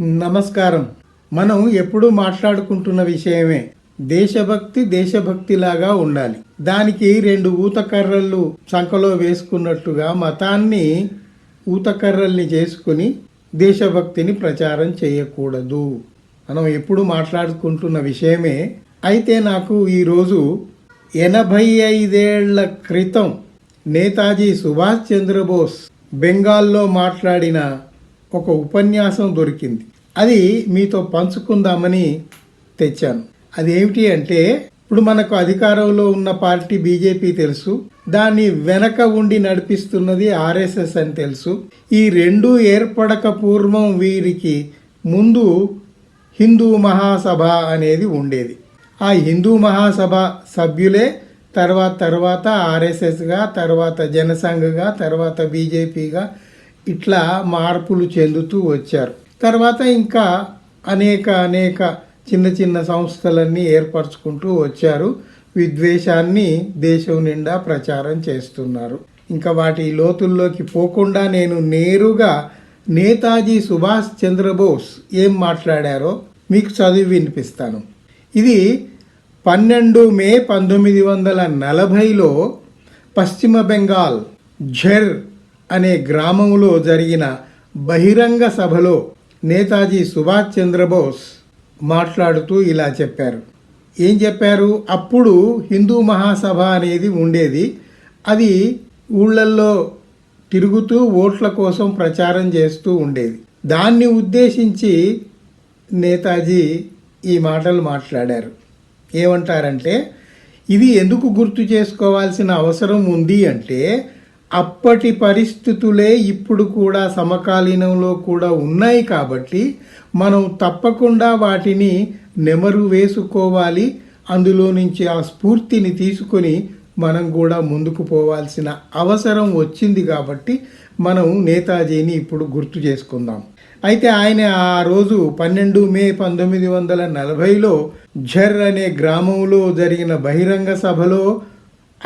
నమస్కారం. మనం ఎప్పుడూ మాట్లాడుకుంటున్న విషయమే దేశభక్తి దేశభక్తిలాగా ఉండాలి. దానికి రెండు ఊతకర్రలు చంకలో వేసుకున్నట్టుగా మతాన్ని ఊతకర్రల్ని చేసుకుని దేశభక్తిని ప్రచారం చేయకూడదు. మనం ఎప్పుడు మాట్లాడుకుంటున్న విషయమే. అయితే నాకు ఈరోజు ఎనభై ఐదేళ్ళ క్రితం నేతాజీ సుభాష్ చంద్రబోస్ బెంగాల్లో మాట్లాడిన ఒక ఉపన్యాసం దొరికింది. అది మీతో పంచుకుందామని తెచ్చాను. అదేమిటి అంటే ఇప్పుడు మనకు అధికారంలో ఉన్న పార్టీ బీజేపీ తెలుసు దాన్ని వెనక ఉండి నడిపిస్తున్నది ఆర్ఎస్ఎస్ అని తెలుసు. ఈ రెండు ఏర్పడక పూర్వం వీరికి ముందు హిందూ మహాసభ అనేది ఉండేది. ఆ హిందూ మహాసభ సభ్యులే తర్వాత తర్వాత ఆర్ఎస్ఎస్గా తర్వాత జనసంఘగా తర్వాత బీజేపీగా ఇట్లా మార్పులు చెందుతూ వచ్చారు. తర్వాత ఇంకా అనేక అనేక చిన్న చిన్న సంస్థలన్నీ ఏర్పరచుకుంటూ వచ్చారు. విద్వేషాన్ని దేశం నిండా ప్రచారం చేస్తున్నారు. ఇంకా వాటి లోతుల్లోకి పోకుండా నేను నేరుగా నేతాజీ సుభాష్ చంద్రబోస్ ఏం మాట్లాడారో మీకు చదివి వినిపిస్తాను. ఇది పన్నెండు మే పంతొమ్మిది వందల నలభైలో పశ్చిమ బెంగాల్ ఝెర్ అనే గ్రామంలో జరిగిన బహిరంగ సభలో నేతాజీ సుభాష్ చంద్రబోస్ మాట్లాడుతూ ఇలా చెప్పారు. ఏం చెప్పారు? అప్పుడు హిందూ మహాసభ అనేది ఉండేది. అది ఊళ్ళల్లో తిరుగుతూ ఓట్ల కోసం ప్రచారం చేస్తూ ఉండేది. దాన్ని ఉద్దేశించి నేతాజీ ఈ మాటలు మాట్లాడారు. ఏమంటారంటే ఇది ఎందుకు గుర్తు చేసుకోవాల్సిన అవసరం ఉంది అంటే అప్పటి పరిస్థితులే ఇప్పుడు కూడా సమకాలీనంలో కూడా ఉన్నాయి కాబట్టి మనం తప్పకుండా వాటిని నెమరు వేసుకోవాలి. అందులో నుంచి ఆ స్ఫూర్తిని తీసుకొని మనం కూడా ముందుకు పోవాల్సిన అవసరం వచ్చింది కాబట్టి మనం నేతాజీని ఇప్పుడు గుర్తు చేసుకుందాం. అయితే ఆయన ఆ రోజు పన్నెండు మే పంతొమ్మిది వందల నలభైలో ఝర్ అనే గ్రామంలో జరిగిన బహిరంగ సభలో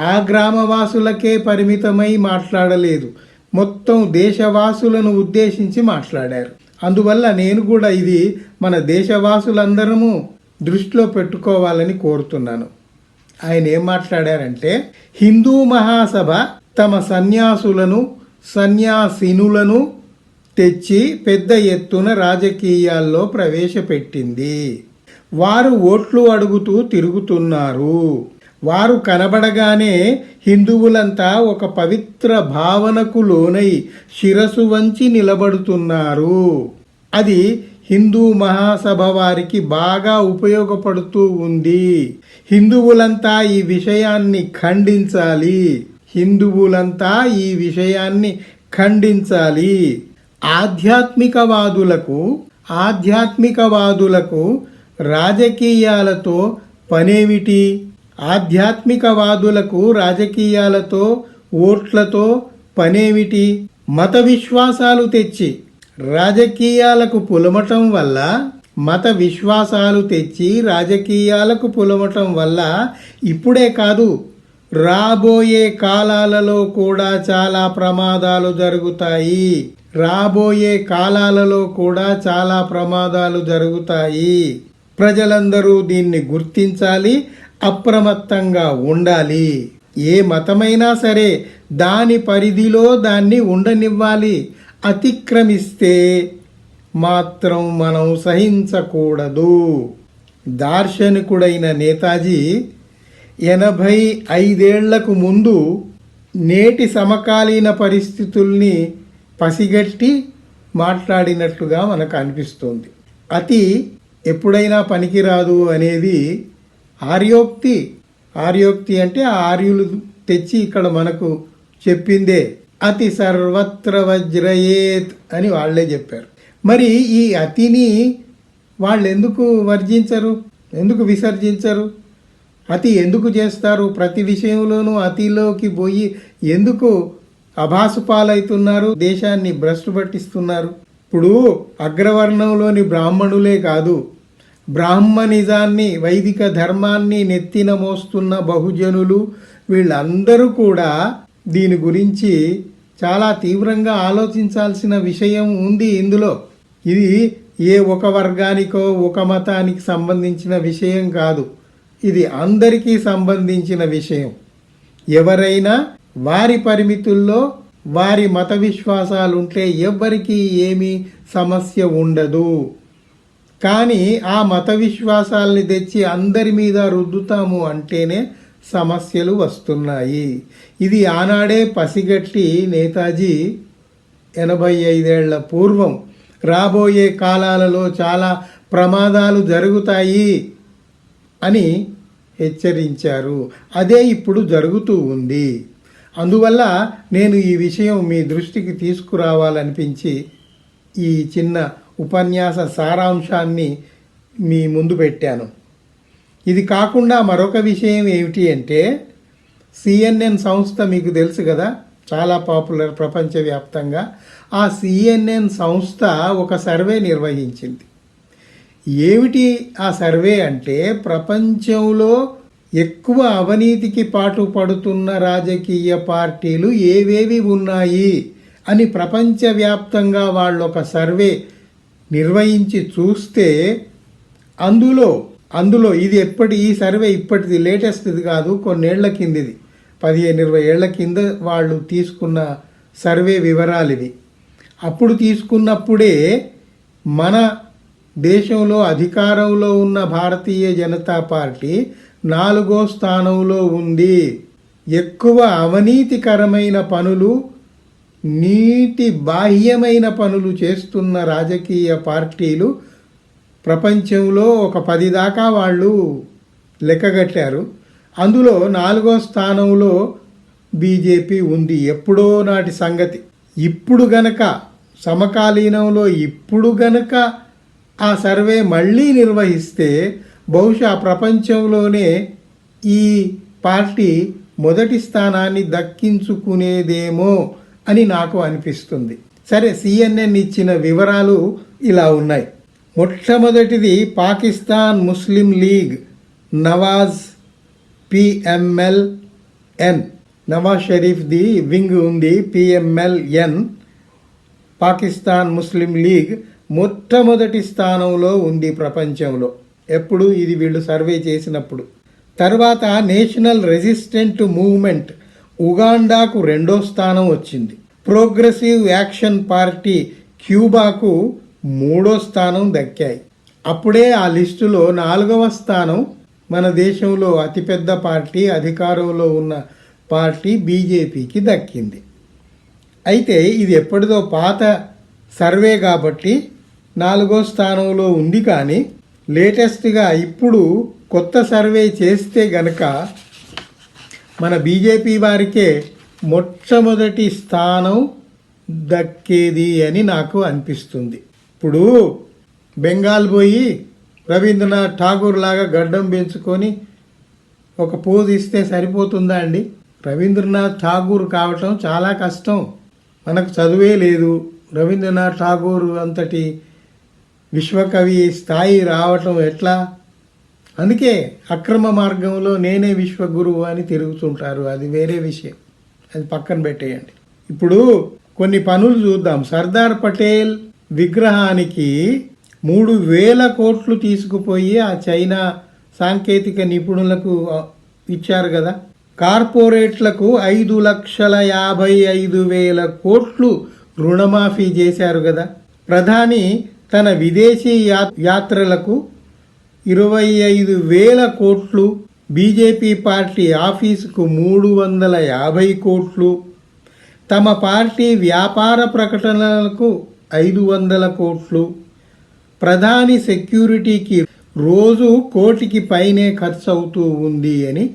ఆ గ్రామవాసులకే పరిమితమై మాట్లాడలేదు. మొత్తం దేశవాసులను ఉద్దేశించి మాట్లాడారు. అందువల్ల నేను కూడా ఇది మన దేశవాసులందరము దృష్టిలో పెట్టుకోవాలని కోరుతున్నాను. ఆయన ఏం మాట్లాడారంటే హిందూ మహాసభ తమ సన్యాసులను సన్యాసినులను తెచ్చి పెద్ద ఎత్తున రాజకీయాల్లో ప్రవేశపెట్టింది. వారు ఓట్లు అడుగుతూ తిరుగుతున్నారు. వారు కనబడగానే హిందువులంతా ఒక పవిత్ర భావనకు లోనై శిరసు వంచి నిలబడుతున్నారు. అది హిందూ మహాసభ వారికి బాగా ఉపయోగపడుతూ ఉంది. హిందువులంతా ఈ విషయాన్ని ఖండించాలి. హిందువులంతా ఈ విషయాన్ని ఖండించాలి. ఆధ్యాత్మికవాదులకు ఆధ్యాత్మికవాదులకు రాజకీయాలతో పనేమిటి? ఆధ్యాత్మికవాదులకు రాజకీయాలతో ఓట్లతో పనేమిటి? మత విశ్వాసాలు తెచ్చి రాజకీయాలకు పులమటం వల్ల మత విశ్వాసాలు తెచ్చి రాజకీయాలకు పులమటం వల్ల ఇప్పుడే కాదు రాబోయే కాలాలలో కూడా చాలా ప్రమాదాలు జరుగుతాయి. రాబోయే కాలాలలో కూడా చాలా ప్రమాదాలు జరుగుతాయి. ప్రజలందరూ దీన్ని గుర్తించాలి అప్రమత్తంగా ఉండాలి. ఏ మతమైనా సరే దాని పరిధిలో దాన్ని ఉండనివ్వాలి. అతిక్రమిస్తే మాత్రం మనం సహించకూడదు. దార్శనికుడైన నేతాజీ ఎనభై ఐదేళ్ళకు ముందు నేటి సమకాలీన పరిస్థితుల్ని పసిగట్టి మాట్లాడినట్లుగా మనకు అనిపిస్తుంది. అతి ఎప్పుడైనా పనికిరాదు అనేది ఆర్యోక్తి. ఆర్యోక్తి అంటే ఆ ఆర్యులు తెచ్చి ఇక్కడ మనకు చెప్పిందే. అతి సర్వత్ర వజ్రయేత్ అని వాళ్ళే చెప్పారు. మరి ఈ అతిని వాళ్ళు ఎందుకు వర్జించరు? ఎందుకు విసర్జించరు? అతి ఎందుకు చేస్తారు? ప్రతి విషయంలోనూ అతిలోకి పోయి ఎందుకు అభాసుపాలవుతున్నారు? దేశాన్ని భ్రష్టు పట్టిస్తున్నారు ఇప్పుడు అగ్రవర్ణంలోని బ్రాహ్మణులే కాదు బ్రాహ్మణిజాన్ని వైదిక ధర్మాన్ని నెత్తిన మోస్తున్న బహుజనులు వీళ్ళందరూ కూడా దీని గురించి చాలా తీవ్రంగా ఆలోచించాల్సిన విషయం ఉంది ఇందులో. ఇది ఏ ఒక వర్గానికో ఒక మతానికి సంబంధించిన విషయం కాదు. ఇది అందరికీ సంబంధించిన విషయం. ఎవరైనా వారి పరిమితుల్లో వారి మత విశ్వాసాలు ఉంటే ఎవ్వరికీ ఏమీ సమస్య ఉండదు. కానీ ఆ మత విశ్వాసాల్ని తెచ్చి అందరి మీద రుద్దుతాము అంటేనే సమస్యలు వస్తున్నాయి. ఇది ఆనాడే పసిగట్టి నేతాజీ ఎనభై ఐదేళ్ళ పూర్వం. రాబోయే కాలాలలో చాలా ప్రమాదాలు జరుగుతాయి అని హెచ్చరించారు. అదే ఇప్పుడు జరుగుతూ ఉంది. అందువల్ల నేను ఈ విషయం మీ దృష్టికి తీసుకురావాలనిపించి ఈ చిన్న ఉపన్యాస సారాంశాన్ని మీ ముందు పెట్టాను. ఇది కాకుండా మరొక విషయం ఏమిటి అంటే సిఎన్ఎన్ సంస్థ మీకు తెలుసు కదా చాలా పాపులర్ ప్రపంచవ్యాప్తంగా. ఆ సిఎన్ఎన్ సంస్థ ఒక సర్వే నిర్వహించింది. ఏమిటి ఆ సర్వే అంటే ప్రపంచంలో ఎక్కువ అవినీతికి పాటు పడుతున్న రాజకీయ పార్టీలు ఏవేవి ఉన్నాయి అని ప్రపంచవ్యాప్తంగా వాళ్ళు ఒక సర్వే నిర్వహించి చూస్తే అందులో అందులో ఇది ఎప్పటి ఈ సర్వే ఇప్పటిది లేటెస్ట్ది కాదు కొన్నేళ్ళ కిందిది. పదిహేను ఇరవై ఏళ్ళ కింద వాళ్ళు తీసుకున్న సర్వే వివరాలు ఇవి అప్పుడు తీసుకున్నప్పుడే మన దేశంలో అధికారంలో ఉన్న భారతీయ జనతా పార్టీ నాలుగో స్థానంలో ఉంది. ఎక్కువ అవినీతికరమైన పనులు నీటి బాహ్యమైన పనులు చేస్తున్న రాజకీయ పార్టీలు ప్రపంచంలో ఒక పది దాకా వాళ్ళు లెక్కగట్టారు. అందులో నాలుగో స్థానంలో బీజేపీ ఉంది. ఎప్పుడో నాటి సంగతి. ఇప్పుడు గనక సమకాలీనంలో ఇప్పుడు గనక ఆ సర్వే మళ్ళీ నిర్వహిస్తే బహుశా ప్రపంచంలోనే ఈ పార్టీ మొదటి స్థానాన్ని దక్కించుకునేదేమో అని నాకు అనిపిస్తుంది. సరే సిఎన్ఎన్ ఇచ్చిన వివరాలు ఇలా ఉన్నాయి. మొట్టమొదటిది పాకిస్తాన్ ముస్లిం లీగ్ నవాజ్ పిఎంఎల్ఎన్ నవాజ్ షరీఫ్ది వింగ్ ఉంది పిఎంఎల్ఎన్ పాకిస్తాన్ ముస్లిం లీగ్ మొట్టమొదటి స్థానంలో ఉంది ప్రపంచంలో. ఎప్పుడు ఇది వీళ్ళు సర్వే చేసినప్పుడు. తర్వాత నేషనల్ రెసిస్టెంట్ మూవ్మెంట్ ఉగాండాకు రెండో స్థానం వచ్చింది. ప్రోగ్రెసివ్ యాక్షన్ పార్టీ క్యూబాకు మూడో స్థానం దక్కాయి. అప్పుడే ఆ లిస్టులో నాలుగవ స్థానం మన దేశంలో అతిపెద్ద పార్టీ అధికారంలో ఉన్న పార్టీ బీజేపీకి దక్కింది. అయితే ఇది ఎప్పటిదో పాత సర్వే కాబట్టి నాలుగో స్థానంలో ఉంది కానీ లేటెస్ట్గా ఇప్పుడు కొత్త సర్వే చేస్తే గనక మన బీజేపీ వారికే మొట్టమొదటి స్థానం దక్కేది అని నాకు అనిపిస్తుంది. ఇప్పుడు బెంగాల్ పోయి రవీంద్రనాథ్ ఠాగూర్ లాగా గడ్డం పెంచుకొని ఒక పోజ్ ఇస్తే సరిపోతుందా అండి? రవీంద్రనాథ్ ఠాగూర్ కావటం చాలా కష్టం. మనకు చదువే లేదు. రవీంద్రనాథ్ ఠాగూర్ అంతటి విశ్వకవి స్థాయి రావటం ఎట్లా? అందుకే అక్రమ మార్గంలో నేనే విశ్వగురువు అని తిరుగుతుంటారు. అది వేరే విషయం. అది పక్కన పెట్టేయండి. ఇప్పుడు కొన్ని పనులు చూద్దాం. సర్దార్ పటేల్ విగ్రహానికి మూడు వేల కోట్లు తీసుకుపోయి ఆ చైనా సాంకేతిక నిపుణులకు ఇచ్చారు కదా. కార్పొరేట్లకు ఐదు లక్షల యాభై ఐదు వేల కోట్లు రుణమాఫీ చేశారు కదా. ప్రధాని తన విదేశీ యా- యాత్రలకు ఇరవై ఐదు వేల కోట్లు బీజేపీ పార్టీ ఆఫీసుకు మూడు వందల యాభై కోట్లు. తమ పార్టీ వ్యాపార ప్రకటనలకు ఐదు వందల కోట్లు. ప్రధాని సెక్యూరిటీకి రోజు కోటికి పైనే ఖర్చు అవుతూ ఉంది అని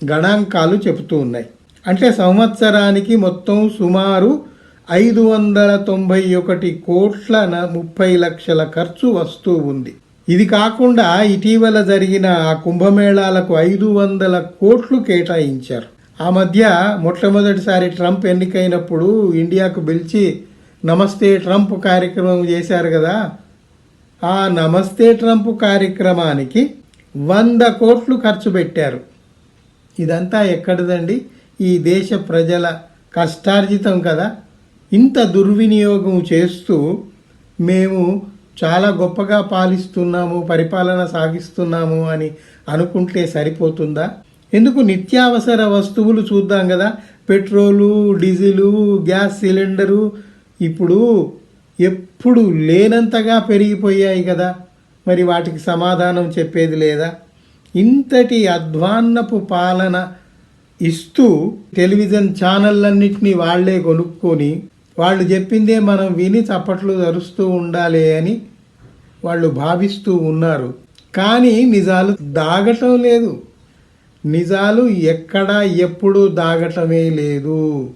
గణాంకాలు చెబుతూ ఉన్నాయి. అంటే సంవత్సరానికి మొత్తం సుమారు ఐదు వందల తొంభై ఒకటి కోట్ల ముప్పై లక్షల ఖర్చు వస్తూ ఉంది. ఇది కాకుండా ఇటీవల జరిగిన ఆ కుంభమేళాలకు ఐదు వందల కోట్లు కేటాయించారు. ఆ మధ్య మొట్టమొదటిసారి ట్రంప్ ఎన్నికైనప్పుడు ఇండియాకు పిలిచి నమస్తే ట్రంప్ కార్యక్రమం చేశారు కదా. ఆ నమస్తే ట్రంప్ కార్యక్రమానికి వంద కోట్లు ఖర్చు పెట్టారు. ఇదంతా ఎక్కడిదండి? ఈ దేశ ప్రజల కష్టార్జితం కదా. ఇంత దుర్వినియోగం చేస్తూ మేము చాలా గొప్పగా పాలిస్తున్నాము పరిపాలన సాగిస్తున్నాము అని అనుకుంటే సరిపోతుందా? ఎందుకు నిత్యావసర వస్తువులు చూద్దాం కదా? పెట్రోలు డీజిలు గ్యాస్ సిలిండరు ఇప్పుడు ఎప్పుడు లేనంతగా పెరిగిపోయాయి కదా. మరి వాటికి సమాధానం చెప్పేది లేదా? ఇంతటి అధ్వాన్నపు పాలన ఇస్తూ టెలివిజన్ ఛానళ్ళన్నింటినీ వాళ్ళే కొనుక్కొని వాళ్ళు చెప్పిందే మనం విని చప్పట్లు జరుస్తూ ఉండాలి అని వాళ్ళు భావిస్తూ ఉన్నారు. కానీ నిజాలు దాగటం లేదు. నిజాలు ఎక్కడా ఎప్పుడూ దాగటమే లేదు.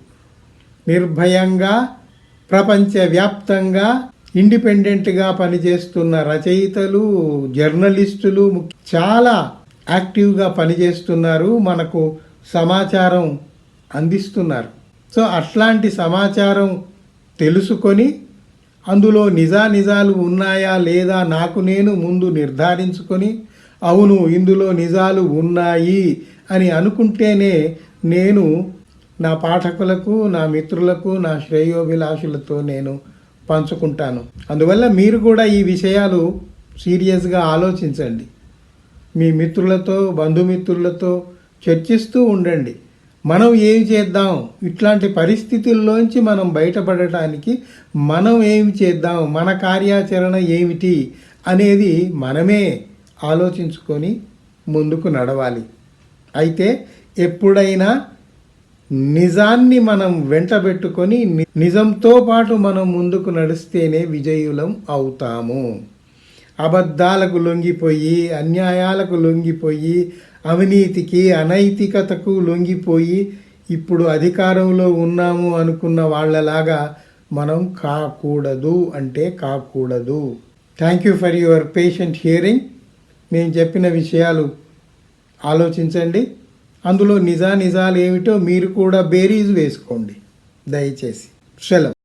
నిర్భయంగా ప్రపంచవ్యాప్తంగా ఇండిపెండెంట్గా పనిచేస్తున్న రచయితలు జర్నలిస్టులు చాలా యాక్టివ్గా పనిచేస్తున్నారు మనకు సమాచారం అందిస్తున్నారు. సో అట్లాంటి సమాచారం తెలుసుకొని అందులో నిజానిజాలు ఉన్నాయా లేదా నాకు నేను ముందు నిర్ధారించుకొని అవును ఇందులో నిజాలు ఉన్నాయి అని అనుకుంటేనే నేను నా పాఠకులకు నా మిత్రులకు నా శ్రేయోభిలాషులతో నేను పంచుకుంటాను. అందువల్ల మీరు కూడా ఈ విషయాలు సీరియస్గా ఆలోచించండి. మీ మిత్రులతో బంధుమిత్రులతో చర్చిస్తూ ఉండండి. మనం ఏం చేద్దాం? ఇట్లాంటి పరిస్థితుల్లోంచి మనం బయటపడటానికి మనం ఏం చేద్దాం? మన కార్యాచరణ ఏమిటి? అనేది మనమే ఆలోచించుకొని ముందుకు నడవాలి. అయితే ఎప్పుడైనా నిజాన్ని మనం వెంటబెట్టుకొని నిజంతో పాటు మనం ముందుకు నడిస్తేనే విజయులం అవుతాము. అబద్ధాలకు లొంగిపోయి అన్యాయాలకు లొంగిపోయి అవినీతికి అనైతికతకు లొంగిపోయి ఇప్పుడు అధికారంలో ఉన్నాము అనుకున్న వాళ్ళలాగా మనం కాకూడదు అంటే కాకూడదు. Thank you for your patient hearing నేను చెప్పిన విషయాలు ఆలోచించండి. అందులో నిజా నిజాలు ఏమిటో మీరు కూడా బేరీజ్ వేసుకోండి. దయచేసి. సెలవు.